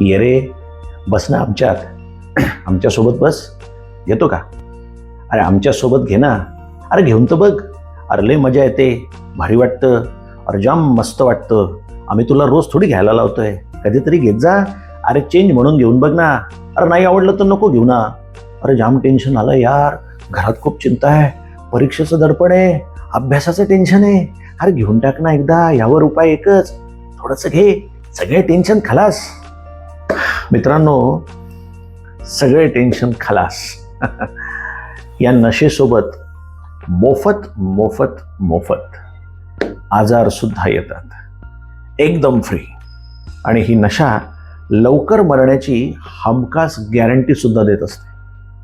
ये रे बस ना आमच्यात. आमच्यासोबत बस. येतो का? अरे आमच्यासोबत घे ना. अरे घेऊन तर बघ. अरे लय मजा येते. भारी वाटतं. अरे जाम मस्त वाटतं. आम्ही तुला रोज थोडी घ्यायला लावतोय. कधीतरी घेत जा. अरे चेंज म्हणून घेऊन बघ ना. अरे नाही आवडलं तर नको घेऊ ना. अरे जाम टेन्शन आलं यार. घरात खूप चिंता आहे. परीक्षेचं दडपण आहे. अभ्यासाचं टेन्शन आहे. अरे घेऊन टाक ना एकदा. यावर उपाय एकच. थोडंसं घे. सगळे टेन्शन खलास. मित्रांनो सगळे टेन्शन खलास. या नशेसोबत मोफत मोफत मोफत आजारसुद्धा येतात. एकदम फ्री आणि ही नशा लवकर मरण्याची हमखास गॅरंटीसुद्धा देत असते.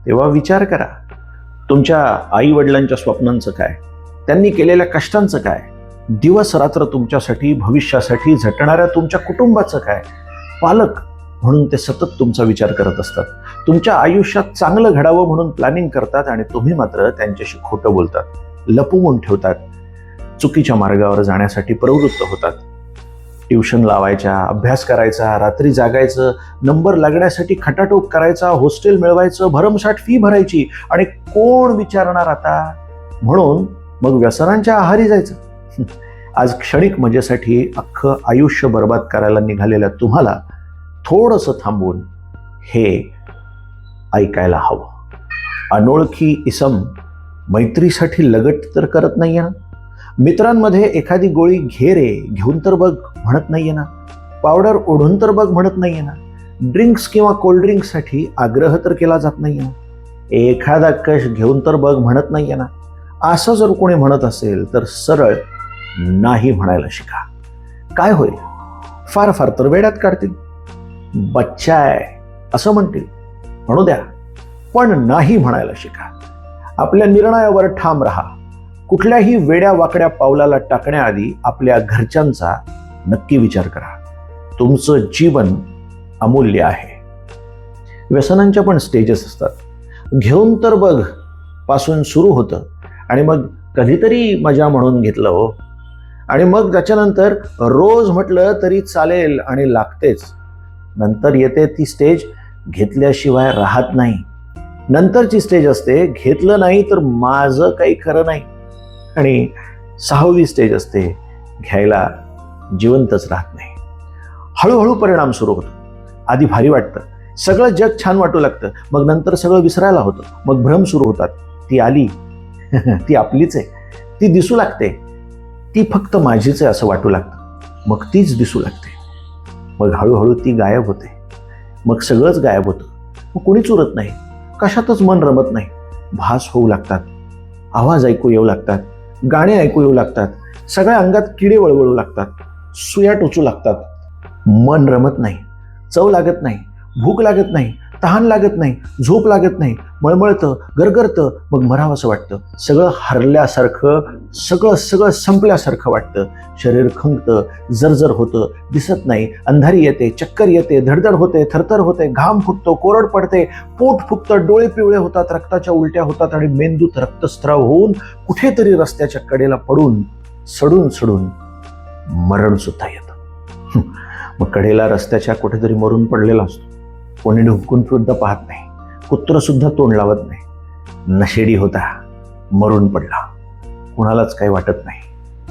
तेव्हा विचार करा तुमच्या आईवडिलांच्या स्वप्नांचं काय? त्यांनी केलेल्या कष्टांचं काय? दिवस रात्र तुमच्यासाठी भविष्यासाठी झटणाऱ्या तुमच्या कुटुंबाचं काय? पालक म्हणून ते सतत तुमचा विचार करत असतात. तुमच्या आयुष्यात चांगलं घडावं म्हणून प्लॅनिंग करतात आणि तुम्ही मात्र त्यांच्याशी खोटं बोलतात. लपवून ठेवतात. चुकीच्या मार्गावर जाण्यासाठी प्रवृत्त होतात. ट्युशन लावायच्या अभ्यास करायचा रात्री जागायचं नंबर लागण्यासाठी खटाटोप करायचा हॉस्टेल मिळवायचं भरमसाठ फी भरायची आणि कोण विचारणार आता? म्हणून मग व्यसनांच्या आहारी जायचं. आज क्षणिक मजेसाठी अख्खं आयुष्य बर्बाद करायला निघालेल्या तुम्हाला थोडंसं थांबून हे ऐकायला हवं. अनोळखी इसम मैत्रीसाठी लगट तर करत नाहीये ना? मित्रांमध्ये एखादी गोळी घे रे घेऊन तर बघ म्हणत नाहीये ना? पावडर ओढून तर बघ म्हणत नाहीये ना? ड्रिंक्स किंवा कोल्ड्रिंक्ससाठी आग्रह तर केला जात नाहीये ना? एखादा कश घेऊन तर बघ म्हणत नाहीये ना? असं जर कोणी म्हणत असेल तर सरळ नाही म्हणायला शिका. काय होईल? फार फार तर वेड्यात काढतील. बच्चा आहे असं म्हणतील. म्हणू द्या. पण नाही म्हणायला शिका. आपल्या निर्णयावर ठाम राहा. कुठल्याही वेड्या वाकड्या पावलाला टाकण्याआधी आपल्या घरच्यांचा नक्की विचार करा. तुमचं जीवन अमूल्य आहे. व्यसनांच्या पण स्टेजेस असतात. घेऊन तर बघपासून सुरू होतं. आणि मग कधीतरी मजा म्हणून घेतलं हो. आणि मग त्याच्यानंतर रोज म्हटलं तरी चालेल आणि लागतेच. नंतर येते ती स्टेज घेतल्याशिवाय राहत नाही. नंतरची स्टेज असते घेतलं नाही तर माझं काही खरं नाही. आणि सहावी स्टेज असते घ्यायला जिवंतच राहत नाही. हळूहळू परिणाम सुरू होतो. आधी भारी वाटतं. सगळं जग छान वाटू लागतं. मग नंतर सगळं विसरायला होतं. मग भ्रम सुरू होतात. ती आली. ती आपलीच आहे. ती दिसू लागते. ती फक्त माझीच आहे असं वाटू लागतं. मग तीच दिसू लागते. मग हळूहळू ती गायब होते. मग सगळंच गायब होतं. मग कुणीच उरत नाही. कशातच मन रमत नाही. भास होऊ लागतात. आवाज ऐकू येऊ लागतात. गाणे ऐकू येऊ लागतात. सगळ्या अंगात किडे वळवळू लागतात. सुया टोचू लागतात. मन रमत नाही. चव लागत नाही. भूक लागत नाही तहान लागत नाही झोप लागत नाही मळमळतं गरगरतं मग मरावंसं वाटतं. सगळं हरल्यासारखं सगळं सगळं संपल्यासारखं वाटतं. शरीर खंगतं जर्जर होतं दिसत नाही अंधारी येते चक्कर येते धडधड होते थरथर होते घाम फुटतो कोरड पडते पोट फुगतं डोळे पिवळे होतात रक्ताच्या उलट्या होतात आणि मेंदूत रक्तस्राव होऊन कुठेतरी रस्त्याच्या कडेला पडून सडून सडून मरण सुद्धा येतं मग कडेला रस्त्याच्या कुठेतरी मरून पडलेला असतो. कोणी ढुंकून सुद्धा पाहत नाही. कुत्र सुद्धा तोंड लावत नाही. नशेडी होता मरून पडला. कुणालाच काही वाटत नाही.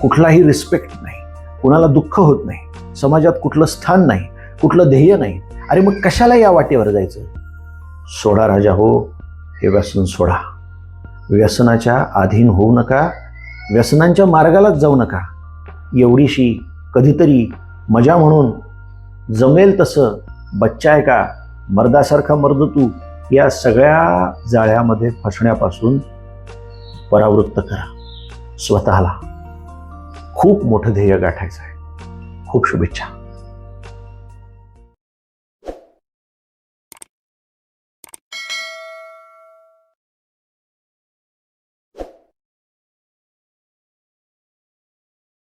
कुठलाही रिस्पेक्ट नाही. कुणाला दुःख होत नाही. समाजात कुठलं स्थान नाही कुठलं ध्येय नाही. अरे मग कशाला या वाटेवर जायचं? सोडा राजा हो हे व्यसन सोडा. व्यसनाच्या अधीन होऊ नका व्यसनांच्या मार्गालाच जाऊ नका. एवढीशी कधीतरी मजा म्हणून जमेल तसं बच्चा आहे का? मर्दासारखा मर्द तू या सगळ्या जाळ्यामध्ये फसण्यापासून परावृत्त करा. स्वतःला खूप मोठं ध्येय गाठायचं आहे. खूप शुभेच्छा.